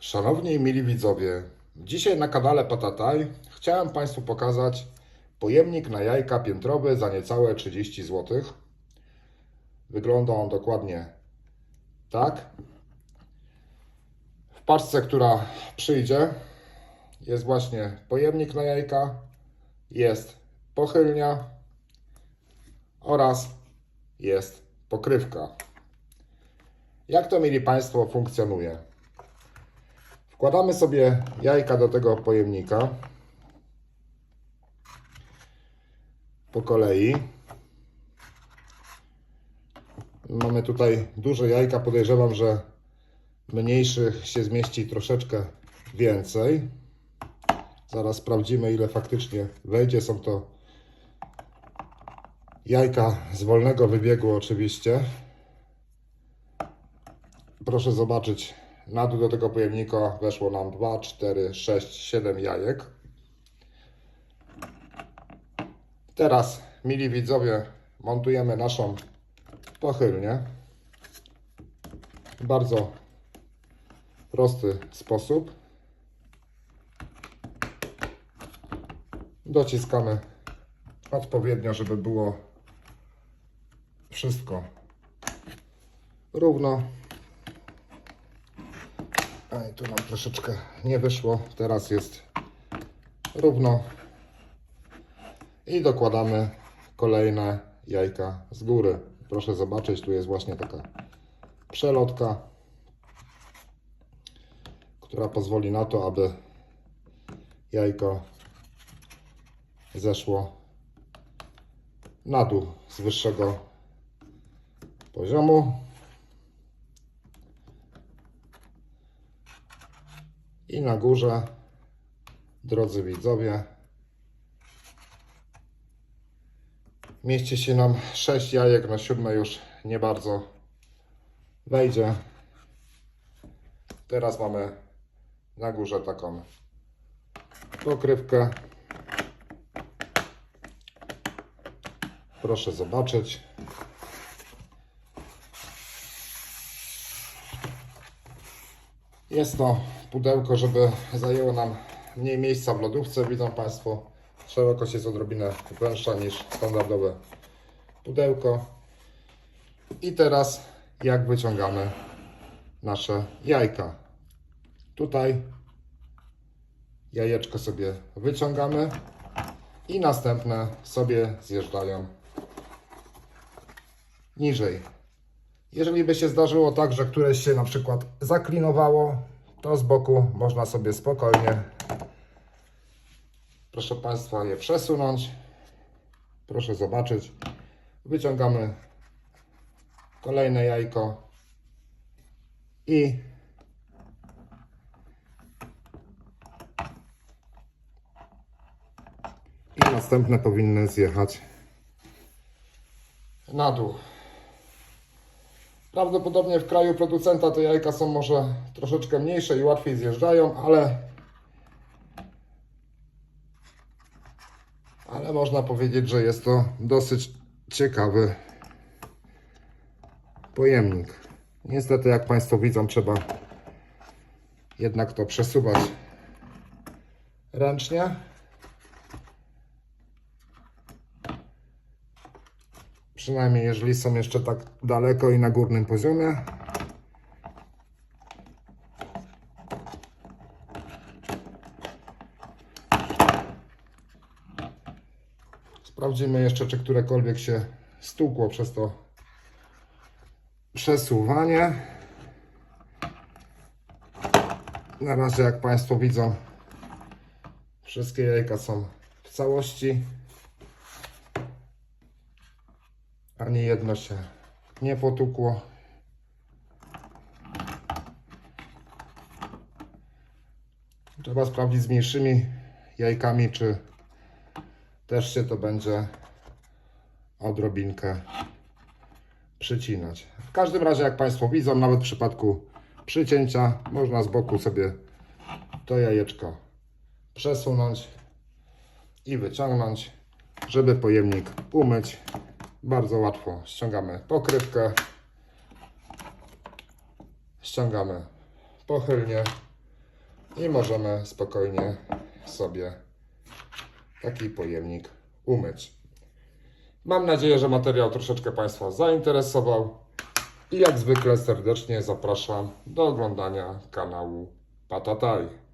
Szanowni i mili widzowie, dzisiaj na kanale Patataj chciałem Państwu pokazać pojemnik na jajka piętrowe za niecałe 30 zł. Wygląda on dokładnie tak. W paczce, która przyjdzie, jest właśnie pojemnik na jajka, jest pochylnia oraz jest pokrywka. Jak to, mieli Państwo, funkcjonuje? Wkładamy sobie jajka do tego pojemnika po kolei. Mamy tutaj duże jajka, podejrzewam, że mniejszych się zmieści troszeczkę więcej. Zaraz sprawdzimy, ile faktycznie wejdzie. Są to jajka z wolnego wybiegu, oczywiście. Proszę zobaczyć, na dół do tego pojemnika weszło nam 2, 4, 6, 7 jajek. Teraz, mili widzowie, montujemy naszą pochylnię. W bardzo prosty sposób. Dociskamy odpowiednio, żeby było wszystko równo. Ej, tu nam troszeczkę nie wyszło. Teraz jest równo. I dokładamy kolejne jajka z góry. Proszę zobaczyć, tu jest właśnie taka przelotka, która pozwoli na to, aby jajko zeszło na dół z wyższego poziomu. I na górze, drodzy widzowie, mieści się nam 6 jajek, na siódme już nie bardzo wejdzie. Teraz mamy na górze taką pokrywkę. Proszę zobaczyć. Jest to pudełko, żeby zajęło nam mniej miejsca w lodówce. Widzą Państwo, szerokość jest odrobinę węższa niż standardowe pudełko. I teraz jak wyciągamy nasze jajka. Tutaj jajeczko sobie wyciągamy i następne sobie zjeżdżają niżej. Jeżeli by się zdarzyło tak, że któreś się na przykład zaklinowało, to z boku można sobie spokojnie, proszę Państwa, je przesunąć. Proszę zobaczyć. Wyciągamy kolejne jajko i i następne powinny zjechać na dół. Prawdopodobnie w kraju producenta te jajka są może troszeczkę mniejsze i łatwiej zjeżdżają, ale ale można powiedzieć, że jest to dosyć ciekawy pojemnik. Niestety, jak Państwo widzą, trzeba jednak to przesuwać ręcznie. Przynajmniej jeżeli są jeszcze tak daleko i na górnym poziomie. Sprawdzimy jeszcze, czy którekolwiek się stukło przez to przesuwanie. Na razie, jak Państwo widzą, wszystkie jajka są w całości. Ani jedno się nie potukło. Trzeba sprawdzić z mniejszymi jajkami, czy też się to będzie odrobinkę przycinać. W każdym razie, jak Państwo widzą, nawet w przypadku przycięcia, można z boku sobie to jajeczko przesunąć i wyciągnąć, żeby pojemnik umyć. Bardzo łatwo ściągamy pokrywkę, ściągamy pochylnie i możemy spokojnie sobie taki pojemnik umyć. Mam nadzieję, że materiał troszeczkę Państwa zainteresował i jak zwykle serdecznie zapraszam do oglądania kanału Patataj.